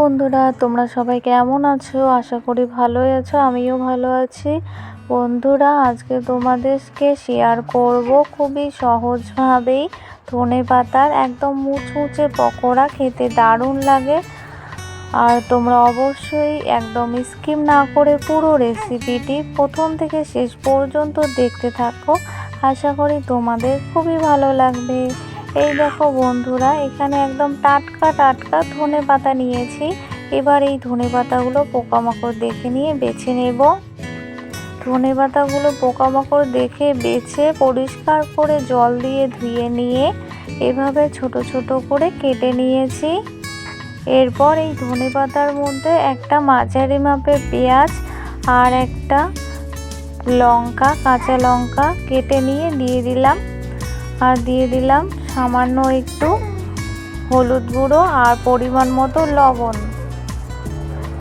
বন্ধুরা, তোমরা সবাই কেমন আছো? আশা করি ভালোই আছো, আমিও ভালো আছি। বন্ধুরা, আজকে তোমাদেরকে শেয়ার করব খুবই সহজভাবেই। ধনে পাতার একদম মুচমুচে পকোড়া খেতে দারুণ লাগে। আর তোমরা অবশ্যই একদম স্কিম না করে পুরো রেসিপিটি প্রথম থেকে শেষ পর্যন্ত দেখতে থাকো। আশা করি তোমাদের খুবই ভালো লাগবে। এই দেখো বন্ধুরা, এখানে একদম টাটকা টাটকা ধনে পাতা নিয়েছি। এবার এই ধনে পাতাগুলো পোকামাকড় দেখে নিয়ে বেছে নেব। ধনে পাতাগুলো পোকামাকড় দেখে বেছে পরিষ্কার করে জল দিয়ে ধুয়ে নিয়ে এভাবে ছোট ছোট করে কেটে নিয়েছি। এরপর এই ধনে পাতার মধ্যে একটা মাঝারি মাপের পেঁয়াজ আর একটা লঙ্কা, কাঁচা লঙ্কা কেটে নিয়ে দিয়ে দিলাম। আর দিয়ে দিলাম সামান্য একটু হলুদ গুঁড়ো আর পরিমাণ মতো লবণ।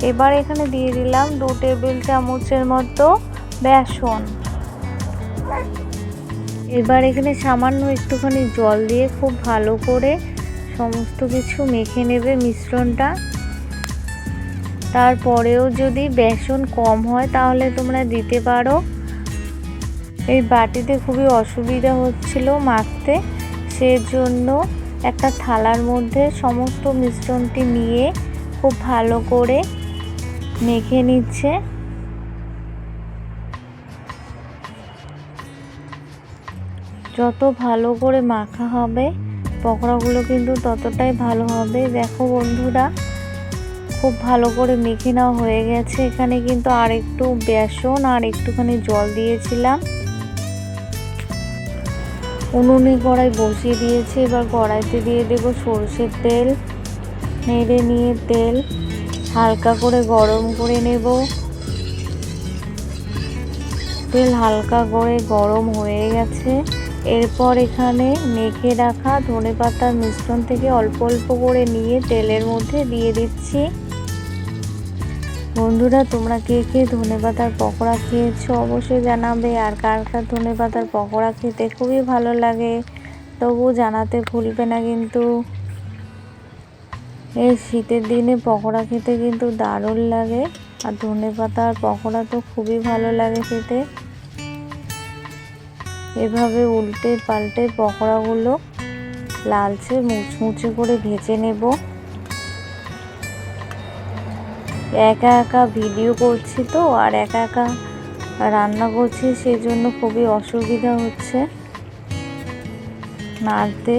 এবার এখানে দিয়ে দিলাম দু টেবিল চামচের মতো বেসন। এবার এখানে সামান্য একটুখানি জল দিয়ে খুব ভালো করে সমস্ত কিছু মেখে নেবে মিশ্রণটা। তারপরেও যদি বেসন কম হয় তাহলে তোমরা দিতে পারো। এই বাটিতে খুবই অসুবিধা হচ্ছিল মাখতে। সেজন্য একটা থালার মধ্যে সমস্ত মিশ্রণটি নিয়ে খুব ভালো করে মেখে নিচ্ছে। যত ভালো করে মাখা হবে, পকোড়াগুলো কিন্তু ততটাই ভালো হবে। দেখো বন্ধুরা, খুব ভালো করে মেখে নেওয়া হয়ে গেছে। এখানে কিন্তু আর একটু বেসন আর একটুখানি জল দিয়েছিলাম। উনুনে কড়াই বসিয়ে দিয়েছি। এবার কড়াইতে দিয়ে দেবো সরষের তেল। নেড়ে নিয়ে তেল হালকা করে গরম করে নেব। তেল হালকা করে গরম হয়ে গেছে। এরপর এখানে মেখে রাখা ধনে পাতার মিশ্রণ থেকে অল্প অল্প করে নিয়ে তেলের মধ্যে দিয়ে দিচ্ছি। বন্ধুরা, তোমরা কে কে ধনে পাতার পকোড়া খেয়েছো অবশ্যই জানাবে। আর কার কার ধনে পাতার পকোড়া খেতে খুবই ভালো লাগে তবু জানাতে ভুলবে না কিন্তু। এই শীতের দিনে পকোড়া খেতে কিন্তু দারুণ লাগে, আর ধনে পাতার পকোড়া তো খুবই ভালো লাগে খেতে। এভাবে উল্টে পাল্টে পকোড়াগুলো লালচে মুচমুচে করে ভেজে নেব। একা একা ভিডিও করছি তো, আর একা একা রান্না করছি সেই জন্য খুবই অসুবিধা হচ্ছে নাড়তে।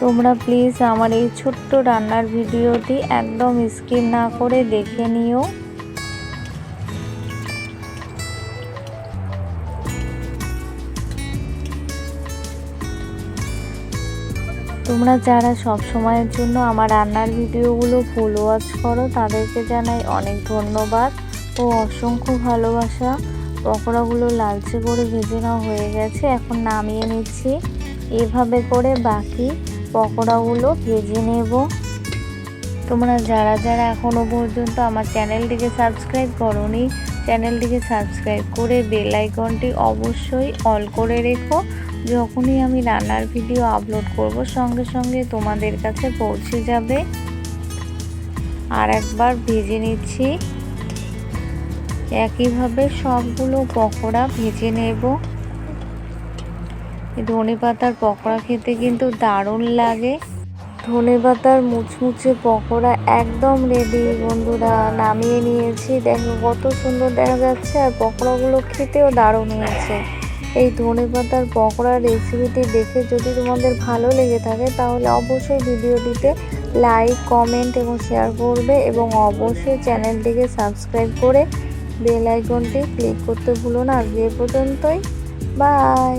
তোমরা প্লিজ আমার এই ছোট্ট রান্নার ভিডিওটি একদম স্কিপ না করে দেখে নিও। তোমরা যারা সব সময়ের জন্য আমার রান্নার ভিডিওগুলো ফুল ওয়াচ করো, তাদেরকে জানাই অনেক ধন্যবাদ ও অসংখ্য ভালোবাসা। পকোড়াগুলো লালচে করে ভেজে নেওয়া হয়ে গেছে, এখন নামিয়ে নিচ্ছি। এভাবে করে বাকি পকোড়াগুলো ভেজে নেব। তোমরা যারা যারা এখনও পর্যন্ত আমার চ্যানেলটিকে সাবস্ক্রাইব করনি, চ্যানেলটিকে সাবস্ক্রাইব করে বেল আইকনটি অবশ্যই অল করে রেখো। যখনই আমি রান্নার ভিডিও আপলোড করব, সঙ্গে সঙ্গে তোমাদের কাছে পৌঁছে যাবে। আর একবার ভেজে নিচ্ছি। একইভাবে সবগুলো পকোড়া ভেজে নেব। ধনে পাতার পকোড়া খেতে কিন্তু দারুণ লাগে। ধনে পাতার মুচমুচে পকোড়া একদম রেডি বন্ধুরা, নামিয়ে নিয়েছি। দেখো কত সুন্দর দেখা যাচ্ছে, আর পকোড়াগুলো খেতেও দারুণ হয়েছে। এই ধনে পাতার রেসিপিটি দেখে যদি তোমাদের ভালো লেগে থাকে, তাহলে অবশ্যই ভিডিওটিতে লাইক কমেন্ট এবং শেয়ার করবে এবং অবশ্যই চ্যানেলটিকে সাবস্ক্রাইব করে বেল আইকনটি ক্লিক করতে ভুলো না। আজকে পর্যন্তই। বাই